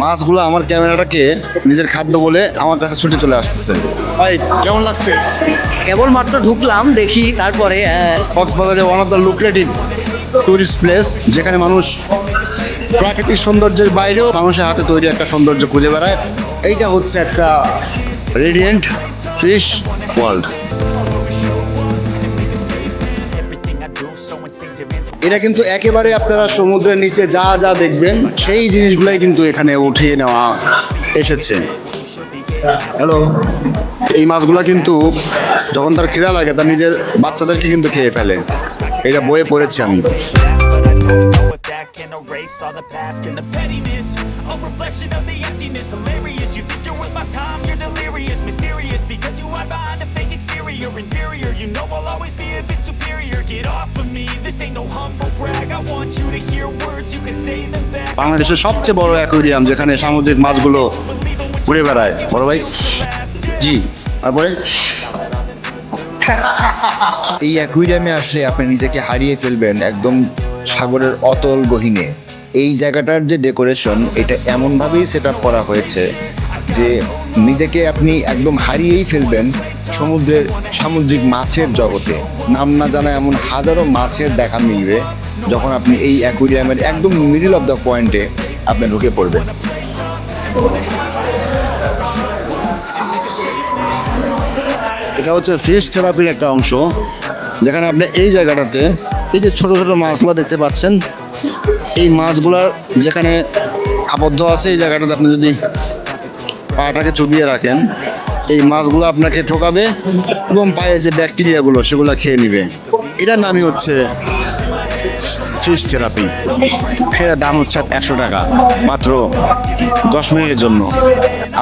মাছগুলো আমার ক্যামেরাটাকে নিজের খাদ্য বলে আমার কাছে ছুটে চলে আসতেছে। ভাই কেমন লাগছে? কেবল মাত্র ঢুকলাম দেখি তারপরে কক্সবাজারে one of the lucrative tourist place যেখানে মানুষ প্রাকৃতিক সৌন্দর্যের বাইরেও মানুষের হাতে তৈরি একটা সৌন্দর্য খুঁজে বেড়ায়। এইটা হচ্ছে একটা রেডিয়েন্ট ফিশ ওয়ার্ল্ড এটা কিন্তু একেবারে আপনারা সমুদ্রের নিচে যা যা দেখবেন সেই জিনিসগুলাই কিন্তু এখানে উঠিয়ে নেওয়া এসেছে। হ্যালো এই মাছগুলো কিন্তু যখন তার খিদা লাগে তার নিজের বাচ্চাদেরকে কিন্তু খেয়ে ফেলে। এটা বইয়ে পড়েছি আমি। Erase all the past and the pettiness A reflection of the emptiness. Hilarious, you think বাংলাদেশের সবচেয়ে বড় অ্যাকোয়ারিয়াম যেখানে সামুদ্রিক মাছগুলো ঘুরে বেড়ায়। বড় ভাই? জি। তারপরে? এই অ্যাকুইরিয়ামে আসলে আপনি নিজেকে হারিয়ে ফেলবেন একদম সাগরের অতল গহীনে। এই জায়গাটার যে ডেকোরেশন এটা এমনভাবেই সেট আপ করা হয়েছে যে নিজেকে আপনি একদম হারিয়েই ফেলবেন সমুদ্রের সামুদ্রিক মাছের জগতে। নাম না জানা এমন হাজারো মাছের দেখা মিলবে যখন আপনি এই অ্যাকুইরিয়ামের একদম মিডিল অফ দ্য পয়েন্টে আপনি ঢুকে পড়বেন। এটা হচ্ছে ফিশ থেরাপির একটা অংশ। যেখানে আপনি এই জায়গাটাতে এই যে ছোট ছোট মাছগুলো দেখতে পাচ্ছেন, এই মাছগুলার যেখানে আবদ্ধ আছে, এই জায়গাটাতে আপনি যদি পাটাকে চুবিয়ে রাখেন এই মাছগুলো আপনাকে ঠকাবে এবং পায়ের যে ব্যাকটেরিয়াগুলো, সেগুলো খেয়ে নেবে। এটার নামই হচ্ছে ফিশ থেরাপি এটার দাম হচ্ছে একশো টাকা, মাত্র দশ মিনিটের জন্য।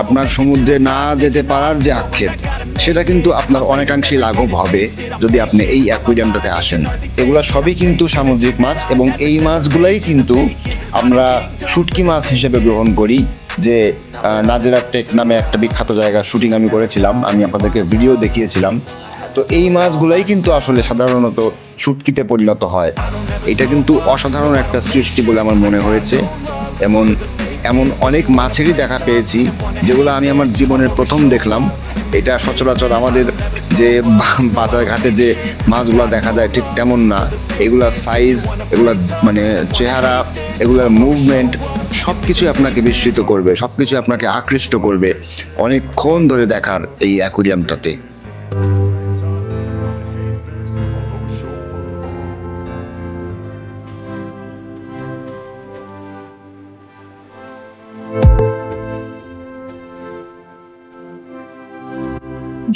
আপনার সমুদ্রে না যেতে পারার যে আক্ষেপ, সেটা কিন্তু আপনার অনেকাংশেই লাঘব হবে যদি আপনি এই অ্যাকুইরিয়ামটাতে আসেন। এগুলা সবই কিন্তু সামুদ্রিক মাছ এবং এই মাছগুলাই কিন্তু আমরা শুটকি মাছ হিসেবে গ্রহণ করি, যে নাজেরা টেক নামে একটা বিখ্যাত জায়গা শুটিং আমি করেছিলাম। আমি আপনাদেরকে ভিডিও দেখিয়েছিলাম। তো এই মাছগুলাই কিন্তু আসলে সাধারণত শুটকিতে পরিণত হয়। এটা কিন্তু অসাধারণ একটা সৃষ্টি বলে আমার মনে হয়েছে। এমন এমন অনেক মাছেরই দেখা পেয়েছি, যেগুলো আমি আমার জীবনের প্রথম দেখলাম। এটা সচরাচর আমাদের যে বাজার ঘাটে যে মাছগুলো দেখা যায় ঠিক তেমন না। এগুলা সাইজ এগুলা মানে চেহারা, এগুলার মুভমেন্ট সব কিছুই আপনাকে বিস্মিত করবে সব কিছু আপনাকে আকৃষ্ট করবে। অনেকক্ষণ ধরে দেখার এই অ্যাকুরিয়ামটাতে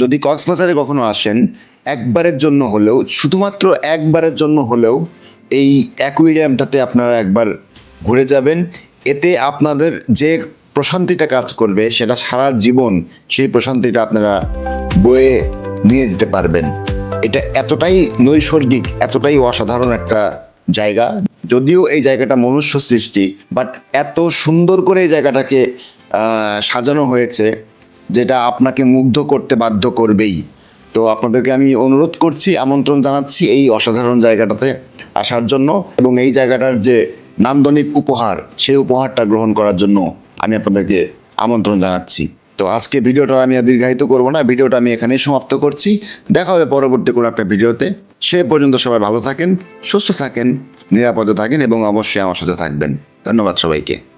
যদি কক্সবাজারে কখনো আসেন, একবারের জন্য হলেও, শুধুমাত্র একবারের জন্য হলেও এই অ্যাকুইরিয়ামটাতে আপনারা একবার ঘুরে যাবেন। এতে আপনাদের যে প্রশান্তিটা কাজ করবে, সেটা সারা জীবন সেই প্রশান্তিটা আপনারা বয়ে নিয়ে যেতে পারবেন। এটা এতটাই নৈসর্গিক, এতটাই অসাধারণ একটা জায়গা। যদিও এই জায়গাটা মনুষ্য সৃষ্টি বাট এত সুন্দর করে এই জায়গাটাকে সাজানো হয়েছে। যেটা আপনাকে মুগ্ধ করতে বাধ্য করবেই। তো আপনাদেরকে আমি অনুরোধ করছি, আমন্ত্রণ জানাচ্ছি এই অসাধারণ জায়গাটাতে আসার জন্য এবং এই জায়গাটার যে নান্দনিক উপহার, সেই উপহারটা গ্রহণ করার জন্য আমি আপনাদেরকে আমন্ত্রণ জানাচ্ছি। তো আজকে ভিডিওটা আমি দীর্ঘায়িত করব না, ভিডিওটা আমি এখানেই সমাপ্ত করছি। দেখা হবে পরবর্তী কোনো একটা ভিডিওতে। সে পর্যন্ত সবাই ভালো থাকেন, সুস্থ থাকেন, নিরাপদে থাকেন এবং অবশ্যই আমার সাথে থাকবেন। ধন্যবাদ সবাইকে।